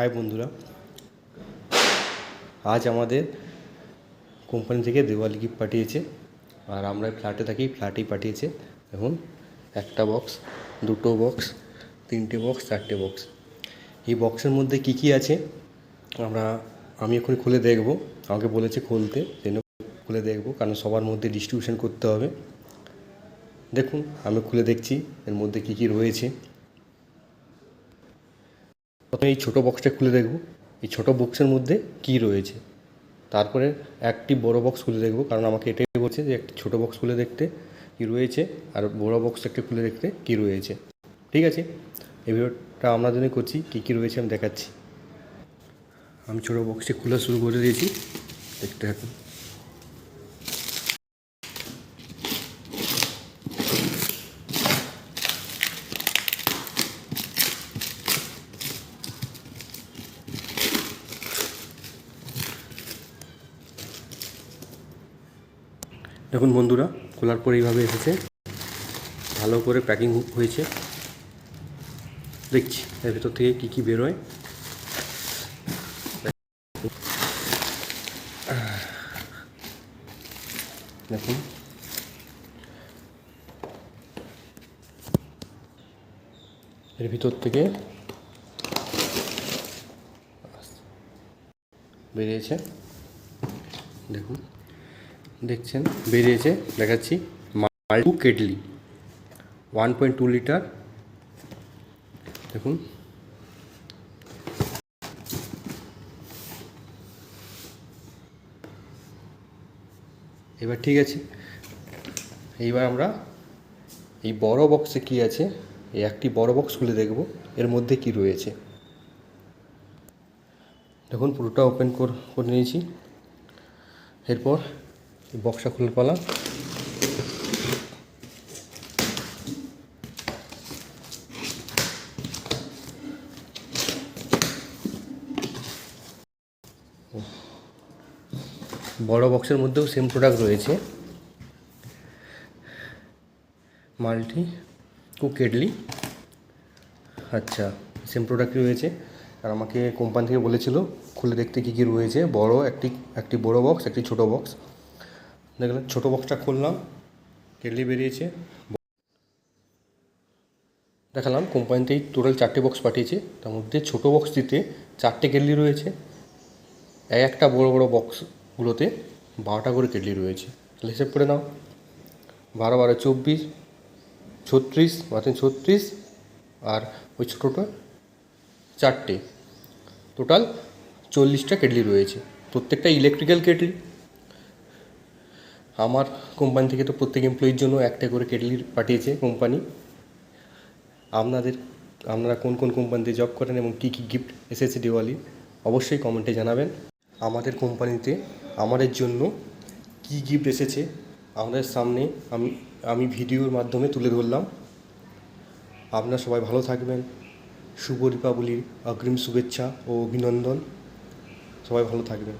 High বন্ধুরা। আজ আমাদের কোম্পানি থেকে দেওয়ালি গিফট পাঠিয়েছে। আর আমরা ফ্ল্যাটে থাকি ফ্ল্যাটেই পাঠিয়েছে। এখন একটা বক্স দুটো বক্স তিনটে বক্স চারটে বক্স এই বক্সের মধ্যে কি কি আছে? আমরা, আমি এখন খুলে দেখব। আমাকে বলেছে খুলতে জন্য খুলে দেখব, কারণ সবার মধ্যে ডিস্ট্রিবিউশন করতে হবে। দেখুন, আমি খুলে দেখছি, এর মধ্যে কি কি রয়েছে। প্রথমে এই ছোটো বক্সটা খুলে দেখব। এই ছোটো বক্সের মধ্যে কি রয়েছে? তারপরে একটি বড় বক্স খুলে দেখব, কারণ আমাকে এটাই বলছে যে একটি ছোটো বক্স খুলে দেখতে কি রয়েছে, আর বড় বক্স একটা খুলে দেখতে কি রয়েছে। ঠিক আছে? এই ভিডিওটা আমরা জন্য করছি, কী কী রয়েছে আমি দেখাচ্ছি। আমি ছোটো বক্সটি খোলা শুরু করে দিয়েছি। দেখতে থাকুন। দেখুন বন্ধুরা, খোলার পরে এইভাবে এসেছে। ভালো করে প্যাকিং হয়েছে। দেখছি, এর ভেতর থেকে কী কী বেরোয়। দেখুন। এর ভিতর থেকে বেরিয়েছে। দেখুন। দেখছেন, বেরিয়েছে, দেখাচ্ছি। Multi kettle one point two litre. দেখুন। এবার ঠিক আছে। এইবার আমরা এই বড় বক্সে কি আছে? এই একটি বড় বক্স খুলে দেখব, এর মধ্যে কি রয়েছে। দেখুন, পুরোটা ওপেন করে নিয়েছি। এরপর বক্সটা খুলে পালা। বড় বক্সের মধ্যেও সেম প্রোডাক্ট রয়েছে। মাল্টি কুকেডলি আচ্ছা সেম প্রোডাক্টই রয়েছে। আর আমাকে কোম্পানি থেকে বলেছিল, খুলে দেখতে কী কী রয়েছে। বড় একটি একটি বড় বক্স একটি ছোট বক্স দেখলেন ছোটো বক্সটা খুললাম, কেটলি বেরিয়েছে। দেখালাম কোম্পানিতেই টোটাল চারটে বক্স পাঠিয়েছে। তার মধ্যে ছোটো বক্সটিতে চারটে কেটলি রয়েছে। এক একটা বড় বড় বক্সগুলোতে বারোটা করে কেটলি রয়েছে। তাহলে হিসেব করে নাও। বারো বারো, চব্বিশ, ছত্রিশ মাত্র ছত্রিশ, আর ওই ছোটোটা চারটে। টোটাল চল্লিশটা কেটলি রয়েছে। প্রত্যেকটা ইলেকট্রিক্যাল কেটলি। আমার কোম্পানি থেকে তো প্রত্যেক এমপ্লয়ির জন্য একটা করে কেটলি পাঠিয়েছে কোম্পানি আপনাদের, আপনারা কোন কোন কোম্পানিতে জব করেন এবং কী কী গিফট এসেছে দিওয়ালি অবশ্যই কমেন্টে জানাবেন। আমাদের কোম্পানিতে আমাদের জন্য কী গিফট এসেছে, আমাদের সামনে আমি আমি ভিডিওর মাধ্যমে তুলে ধরলাম। আপনারা সবাই ভালো থাকবেন। শুভ দীপাবলির অগ্রিম শুভেচ্ছা ও অভিনন্দন। সবাই ভালো থাকবেন।